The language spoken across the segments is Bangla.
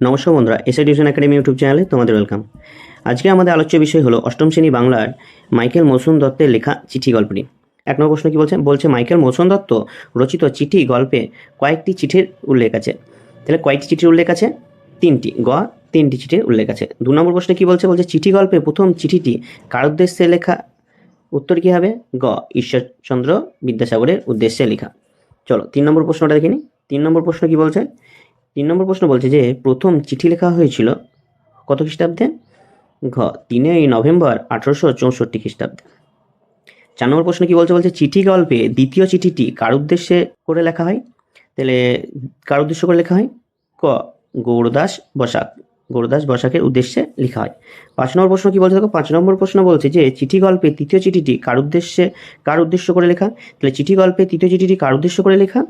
নমস্কার বন্ধুরা এসআই টিউশন একাডেমি ইউটিউব চ্যানেলে তোমাদের ওয়েলকাম। আজকে আমাদের আলোচ্য বিষয় হলো অষ্টম শ্রেণি বাংলার মাইকেল মৌসুম দত্তের লেখা চিঠি গল্পটি। এক নম্বর প্রশ্ন কী বলছে? বলছে, মাইকেল মৌসুম দত্ত রচিত চিঠি গল্পে কয়েকটি চিঠির উল্লেখ আছে। তাহলে কয়েকটি চিঠির উল্লেখ আছে, তিনটি, গ, তিনটি চিঠির উল্লেখ আছে। দু নম্বর প্রশ্নে কী বলছে? বলছে, চিঠি গল্পে প্রথম চিঠিটি কার উদ্দেশ্যে লেখা? উত্তর কী হবে? গ, ঈশ্বরচন্দ্র বিদ্যাসাগরের উদ্দেশ্যে লেখা। চলো, তিন নম্বর প্রশ্নটা দেখে নিই তিন নম্বর প্রশ্ন কি বলছে? তিন নম্বর প্রশ্ন বলছে যে, প্রথম চিঠি লেখা হয়েছিল কত খ্রিস্টাব্দে? ঘ তিনই নভেম্বর আঠারোশো চৌষট্টি খ্রিস্টাব্দে। চার নম্বর প্রশ্ন কি বলছে? বলছে চিঠি গল্পে দ্বিতীয় চিঠিটি কার উদ্দেশ্যে করে লেখা হয়? তাহলে কার উদ্দেশ্য করে লেখা হয়? ক, গৌরদাস বসাক, গৌরদাস বসাকের উদ্দেশ্যে লেখা হয়। পাঁচ নম্বর প্রশ্ন কি বলছে দেখো? পাঁচ নম্বর প্রশ্ন বলছে যে, চিঠি গল্পে তৃতীয় চিঠিটি কার উদ্দেশ্যে, কার উদ্দেশ্য করে লেখা? তাহলে চিঠি গল্পে তৃতীয় চিঠিটি কার উদ্দেশ্য করে লেখা?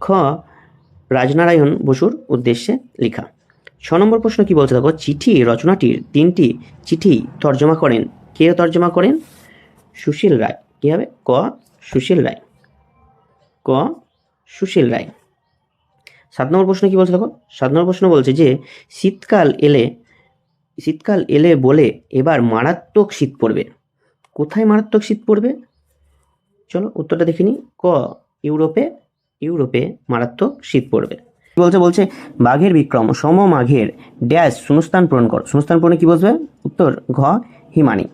খ রাজনারায়ণ বসুর উদ্দেশ্যে লেখা। ছ নম্বর প্রশ্ন কি বলছে? দেখো, চিঠি রচনাটির তিনটি চিঠি তর্জমা করেন। কে তর্জমা করেন? সুশীল রায়। কী হবে? ক সুশীল রায়। ক সুশীল রায়। সাত নম্বর প্রশ্ন কি বলছে? দেখো, সাত নম্বর প্রশ্ন বলছে যে, শীতকাল এলে শীতকাল এলে বলে এবার মারাত্মক শীত পড়বে। কোথায় মারাত্মক শীত পড়বে? চলো উত্তরটা দেখে নিই। ক, ইউরোপে ইউরোপে মারাত্মক শীত পড়বে। কি বলছে? বলছে, বাঘের বিক্রম সম মাঘের ড্যাশ, শূন্যস্থান পূরণ কর। শূন্যস্থান পূরণে কি বলবে? উত্তর, ঘ, হিমানি।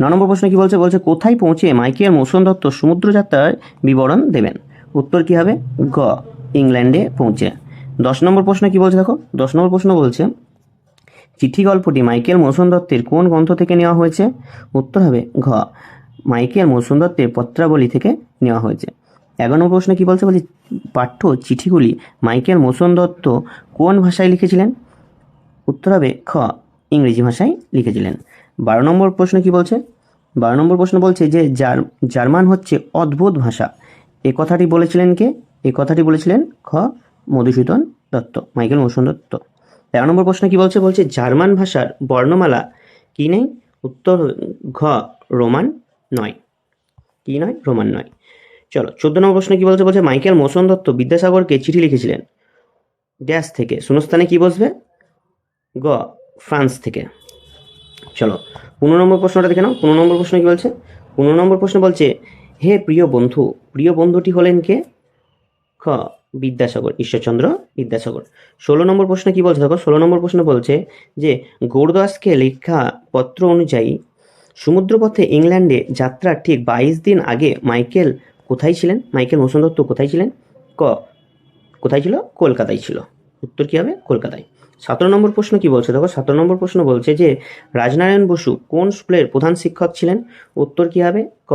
ন নম্বর প্রশ্ন কি বলছে? বলছে, কোথায় পৌঁছে মাইকেল মৌসুম দত্ত সমুদ্রযাত্রার বিবরণ দেবেন? উত্তর কি হবে? গ ইংল্যান্ডে পৌঁছে। দশ নম্বর প্রশ্ন কি বলছে দেখো? দশ নম্বর প্রশ্ন বলছে, চিঠি গল্পটি মাইকেল মৌসুম দত্তের কোন গ্রন্থ থেকে নেওয়া হয়েছে? উত্তর হবে, ঘ, মাইকেল মৌসুম দত্তের পত্রাবলী থেকে নেওয়া হয়েছে। এগারো নম্বর প্রশ্ন কি বলছে? বলছে, পাঠ্য চিঠিগুলি মাইকেল মৌসুম দত্ত কোন ভাষায় লিখেছিলেন? উত্তর হবে খ, ইংরেজি ভাষায় লিখেছিলেন। বারো নম্বর প্রশ্ন কি বলছে? বারো নম্বর প্রশ্ন বলছে যে, জার, জার্মান হচ্ছে অদ্ভুত ভাষা। এ কথাটি বলেছিলেন কে? এ কথাটি বলেছিলেন খ, মধুসূদন দত্ত, মাইকেল মধুসূদন দত্ত। তেরো নম্বর প্রশ্ন কি বলছে? বলছে, জার্মান ভাষার বর্ণমালা কি নেই? উত্তর, ঘ, রোমান নয়। কি নয়? রোমান নয়। চলো চোদ্দ নম্বর প্রশ্ন কি বলছে? বলছে, মাইকেল মৌসুম দত্ত বিদ্যাসাগরকে চিঠি লিখেছিলেন। ড্যাশ থেকে। শূন্যস্থানে কি বসবে? গ, ফ্রান্স থেকে। চলো, পনেরো নম্বর প্রশ্নটা দেখে নাও। পনেরো নম্বর প্রশ্ন কি বলছে? পনেরো নম্বর প্রশ্ন বলছে, হে প্রিয় বন্ধু, প্রিয় বন্ধুটি হলেন কে? খ, বিদ্যাসাগর, ঈশ্বরচন্দ্র বিদ্যাসাগর। ষোলো নম্বর প্রশ্ন কি বলছে? দেখো, ষোলো নম্বর প্রশ্ন বলছে যে, গৌরদাসকে লেখা পত্র অনুযায়ী সমুদ্রপথে ইংল্যান্ডে যাত্রার ঠিক বাইশ দিন আগে মাইকেল কোথায় ছিলেন? মাইকেল মৌসুম দত্ত কোথায় ছিলেন? ক, কোথায় ছিল? কলকাতায় ছিল। উত্তর কী হবে? কলকাতায়। সতেরো নম্বর প্রশ্ন কি বলছে? দেখো, সতেরো নম্বর প্রশ্ন বলছে যে, রাজনারায়ণ বসু কোন স্কুলের প্রধান শিক্ষক ছিলেন? উত্তর কী হবে? ক,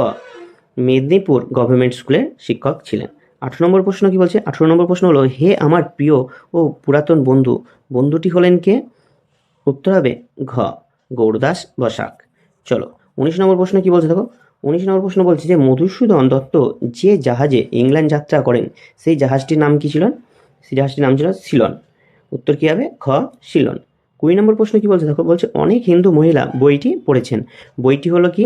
মেদিনীপুর গভর্নমেন্ট স্কুলের শিক্ষক ছিলেন। আঠেরো নম্বর প্রশ্ন কি বলছে? আঠেরো নম্বর প্রশ্ন হলো, হে আমার প্রিয় ও পুরাতন বন্ধু, বন্ধুটি হলেন কে? উত্তর হবে ঘ, গৌরদাস বসাক। চলো, উনিশ নম্বর প্রশ্ন কি বলছে? দেখো উনিশ নম্বর প্রশ্ন বলছে যে, মধুসূদন দত্ত যে জাহাজে ইংল্যান্ড যাত্রা করেন, সেই জাহাজটির নাম কি ছিল? সেই জাহাজটির নাম ছিল সিলন। উত্তর কী হবে? খ, সিলন। কুড়ি নম্বর প্রশ্ন কি বলছে? দেখো, বলছে অনেক হিন্দু মহিলা বইটি পড়েছেন। বইটি হলো কি?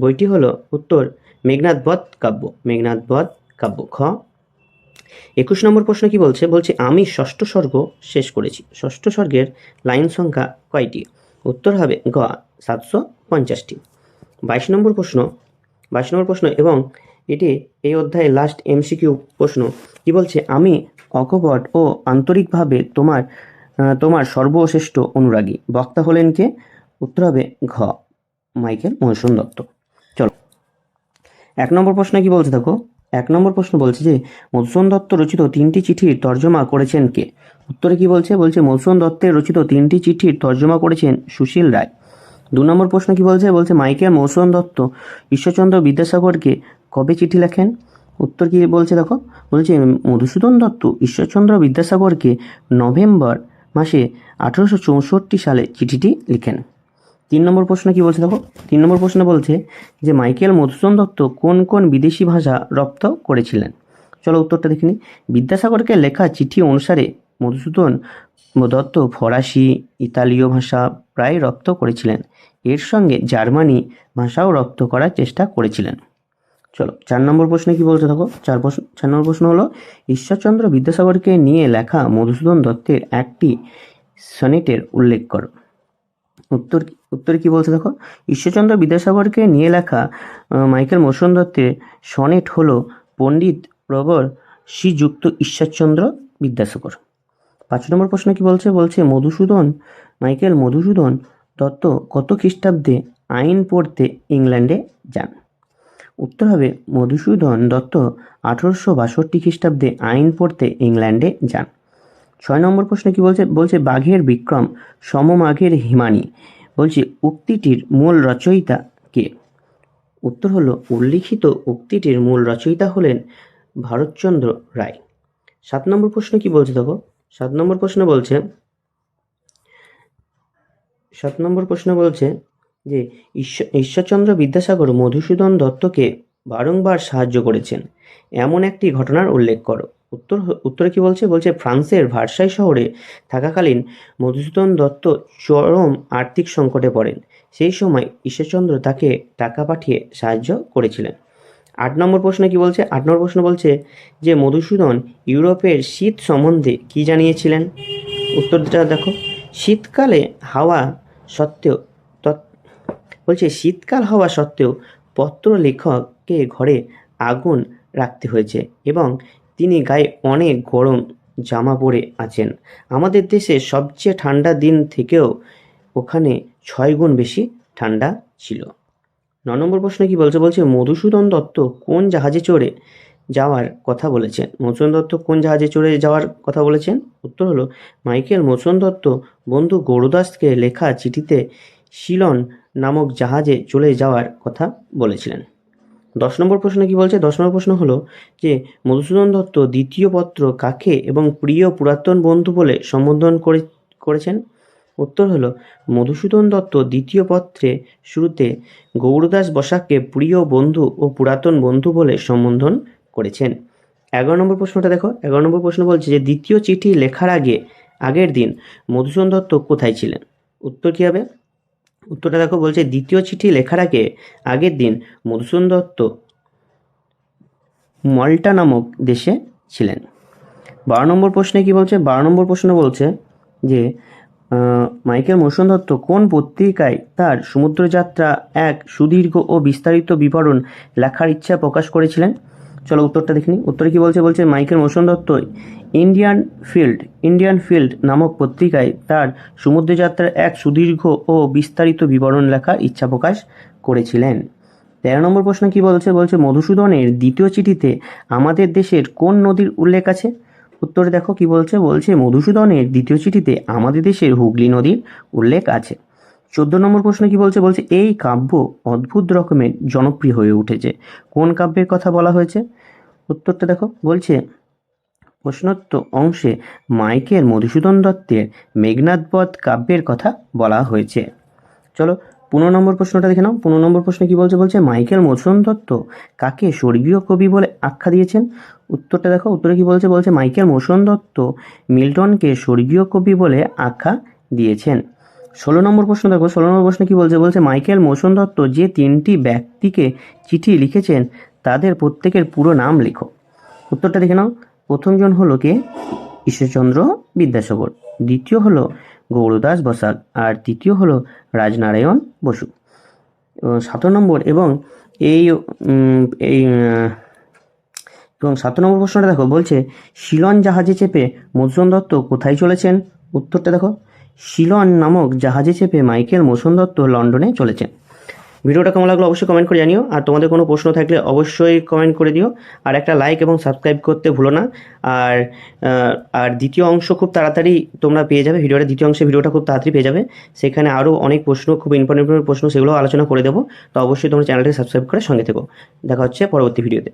বইটি হলো উত্তর মেঘনাথ বধ কাব্য। মেঘনাথ বধ কাব্য। খ, একুশ নম্বর প্রশ্ন কি বলছে? বলছে, আমি ষষ্ঠ স্বর্গ শেষ করেছি। ষষ্ঠ স্বর্গের লাইন সংখ্যা কয়টি? উত্তর হবে গ সাতশো পঞ্চাশটি। বাইশ নম্বর প্রশ্ন বাইশ নম্বর প্রশ্ন এবং এটি এই অধ্যায়ে লাস্ট এমসিকিউ প্রশ্ন। কি বলছে, আমি অকপট ও আন্তরিকভাবে তোমার তোমার সর্বশ্রেষ্ঠ অনুরাগী। বক্তা হলেন কে? উত্তর হবে ঘ। মাইকেল মহসুন দত্ত। চলো। এক নম্বর প্রশ্ন কি বলছে দেখো? এক নম্বর প্রশ্ন বলছে যে, মধুসূদন দত্ত রচিত তিনটি চিঠির তর্জমা করেছেন কে? উত্তরে কি বলছে? বলছে, মধুসূদন দত্তের রচিত তিনটি চিঠির তর্জমা করেছেন সুশীল রায়। দু নম্বর প্রশ্ন কি বলছে? বলছে, মাইকেল মধুসূদন দত্ত, ঈশ্বরচন্দ্র বিদ্যাসাগরকে কবে চিঠি লেখেন? উত্তর কি বলছে দেখো? বলছে, মধুসূদন দত্ত, ঈশ্বরচন্দ্র বিদ্যাসাগরকে নভেম্বর মাসে আঠারোশো চৌষট্টি সালে চিঠিটি লিখেন। তিন নম্বর প্রশ্ন কি বলছে দেখো? তিন নম্বর প্রশ্ন বলছে যে, মাইকেল মধুসূদন দত্ত কোন কোন বিদেশি ভাষা রপ্ত করেছিলেন? চলো উত্তরটা দেখে বিদ্যাসাগরকে লেখা চিঠি অনুসারে মধুসূদন দত্ত ফরাসি, ইতালীয় ভাষা প্রায় রপ্ত করেছিলেন। এর সঙ্গে জার্মানি ভাষাও রপ্ত করার চেষ্টা করেছিলেন। চলো, চার নম্বর প্রশ্নে কি বলতে থাকো? চার প্রশ্ন, চার নম্বর প্রশ্ন হলো, ঈশ্বরচন্দ্র বিদ্যাসাগরকে নিয়ে লেখা মধুসূদন দত্তের একটি সনেটের উল্লেখ করো। উত্তর উত্তরে কি বলছে দেখো ঈশ্বরচন্দ্র বিদ্যাসাগরকে নিয়ে লেখা মাইকেল মোশন দত্তের সনেট হলো পণ্ডিত প্রবর শ্রীযুক্ত ঈশ্বরচন্দ্র বিদ্যাসাগর। পাঁচ নম্বর প্রশ্ন কি বলছে? বলছে, মধুসূদন, মাইকেল মধুসূদন দত্ত কত খ্রিস্টাব্দে আইন পড়তে ইংল্যান্ডে যান? উত্তর হবে, মধুসূদন দত্ত আঠারোশো বাষট্টি খ্রিস্টাব্দে আইন পড়তে ইংল্যান্ডে যান। ছয় নম্বর প্রশ্ন কি বলছে? বলছে, বাঘের বিক্রম সমমাঘের হিমানি। বলছে, উক্তিটির মূল রচয়িতা কে? উত্তর হলো, উল্লিখিত উক্তিটির মূল রচয়িতা হলেন ভারতচন্দ্র রায়। সাত নম্বর প্রশ্ন কি বলছে দেখো? সাত নম্বর প্রশ্ন বলছে, সাত নম্বর প্রশ্ন বলছে যে ঈশ্বর ঈশ্বরচন্দ্র বিদ্যাসাগর মধুসূদন দত্তকে বারংবার সাহায্য করেছেন। এমন একটি ঘটনার উল্লেখ করো। উত্তর উত্তরে কি বলছে? বলছে, ফ্রান্সের ভার্সাই শহরে থাকাকালীন মধুসূদন দত্ত চরম আর্থিক সংকটে পড়েন। সেই সময় ঈশ্বরচন্দ্র তাকে টাকা পাঠিয়ে সাহায্য করেছিলেন। আট নম্বর প্রশ্ন কি বলছে? আট নম্বর প্রশ্ন বলছে যে মধুসূদন ইউরোপের শীত সম্বন্ধে কি জানিয়েছিলেন? উত্তরটা দেখো। শীতকালে হাওয়া সত্ত্বেও বলছে শীতকাল হওয়া সত্ত্বেও পত্র লেখককে ঘরে আগুন রাখতে হয়েছে এবং তিনি গায়ে অনেক গরম জামা পরে আছেন। আমাদের দেশে সবচেয়ে ঠান্ডা দিন থেকেও ওখানে ছয় গুণ বেশি ঠান্ডা ছিল। ন নম্বর প্রশ্ন কি বলছে? বলছে, মধুসূদন দত্ত কোন জাহাজে চড়ে যাওয়ার কথা বলেছেন? মধুসূদন দত্ত কোন জাহাজে চড়ে যাওয়ার কথা বলেছেন? উত্তর হলো, মাইকেল মধুসূদন দত্ত বন্ধু গৌরদাসকে লেখা চিঠিতে শিলন নামক জাহাজে চলে যাওয়ার কথা বলেছিলেন। দশ নম্বর প্রশ্ন কি বলছে? দশ নম্বর প্রশ্ন হলো যে, মধুসূদন দত্ত দ্বিতীয় পত্র কাকে এবং প্রিয় পুরাতন বন্ধু বলে সম্বোধন করে, করেছেন? উত্তর হলো, মধুসূদন দত্ত দ্বিতীয় পত্রে শুরুতে গৌরদাস বসাককে প্রিয় বন্ধু ও পুরাতন বন্ধু বলে সম্বোধন করেছেন। এগারো নম্বর প্রশ্নটা দেখো, এগারো নম্বর প্রশ্ন বলছে যে, দ্বিতীয় চিঠি লেখার আগে, আগের দিন মধুসূদন দত্ত কোথায় ছিলেন? উত্তর কী হবে? উত্তরটা দেখো, বলছে দ্বিতীয় চিঠি লেখার আগে, আগের দিন মধুসূদন দত্ত মল্টা নামক দেশে ছিলেন। বারো নম্বর প্রশ্নে কি বলছে? বারো নম্বর প্রশ্ন বলছে যে মাইকেল মধুসূদন দত্ত কোন পত্রিকায় তার সমুদ্রযাত্রা এক সুদীর্ঘ ও বিস্তারিত বিবরণ লেখার ইচ্ছা প্রকাশ করেছিলেন? চলো উত্তরটা দেখিনি উত্তরে কি বলছে? বলছে, Michael Madhusudan Dutta Indian field Indian field নামক পত্রিকায় তার সমুদ্রযাত্রার এক সুদীর্ঘ ও বিস্তারিত বিবরণ লেখার ইচ্ছা প্রকাশ করেছিলেন। তেরো নম্বর প্রশ্ন কি বলছে? বলছে, মধুসূদনের দ্বিতীয় চিঠিতে আমাদের দেশের কোন নদীর উল্লেখ আছে? উত্তরে দেখো কি বলছে? বলছে, মধুসূদনের দ্বিতীয় চিঠিতে আমাদের দেশের হুগলি নদীর উল্লেখ আছে। চোদ্দ নম্বর প্রশ্ন কি বলছে? বলছে, এই কাব্য অদ্ভুত রকমের জনপ্রিয় হয়ে উঠেছে। কোন কাব্যের কথা বলা হয়েছে? উত্তরটা দেখো, বলছে, প্রশ্নোত্তর অংশে মাইকেল মধুসূদন দত্তের মেঘনাথবধ কাব্যের কথা বলা হয়েছে। চলো পনেরো নম্বর প্রশ্নটা দেখে নাও। পনেরো নম্বর প্রশ্ন কি বলছে? বলছে, মাইকেল মধুসূদন দত্ত কাকে স্বর্গীয় কবি বলে আখ্যা দিয়েছেন? উত্তরটা দেখো, উত্তরে কি বলছে? বলছে, মাইকেল মধুসূদন দত্ত মিল্টনকে স্বর্গীয় কবি বলে আখ্যা দিয়েছেন। ষোলো নম্বর প্রশ্ন দেখো, ষোলো নম্বর প্রশ্ন কি বলছে? বলছে, মাইকেল মধুসূদন দত্ত যে তিনটি ব্যক্তিকে চিঠি লিখেছেন, তাদের প্রত্যেকের পুরো নাম লেখো। উত্তরটা দেখে নাও। প্রথমজন হলো কে? ঈশ্বরচন্দ্র বিদ্যাসাগর। দ্বিতীয় হলো গৌরদাস বসাক আর তৃতীয় হলো রাজনারায়ণ বসু। সতেরো নম্বর এবং এই এই এবং সাত নম্বর প্রশ্নটা দেখো, বলছে, শিলন জাহাজে চেপে মধুসূদন দত্ত কোথায় চলেছেন? উত্তরটা দেখো, শিলন নামক জাহাজে চেপে মাইকেল মধুসূদন দত্ত লন্ডনে চলেছেন। ভিডিওটা কেমন লাগল অবশ্যই কমেন্ট করে জানিও। আর তোমাদের কোনো প্রশ্ন থাকলে অবশ্যই কমেন্ট করে দিও। আর একটা লাইক এবং সাবস্ক্রাইব করতে ভুলো না। আর আর দ্বিতীয় অংশ খুব তাড়াতাড়ি তোমরা পেয়ে যাবে। ভিডিওটা দ্বিতীয় অংশে ভিডিওটা খুব তাড়াতাড়ি পেয়ে যাবে। সেখানে আরও অনেক প্রশ্ন, খুব ইম্পর্টেন্ট প্রশ্ন সেগুলো আলোচনা করে দেবো। তো অবশ্যই তোমরা চ্যানেলটি সাবস্ক্রাইব করে সঙ্গে থেকো। দেখা হচ্ছে পরবর্তী ভিডিওতে।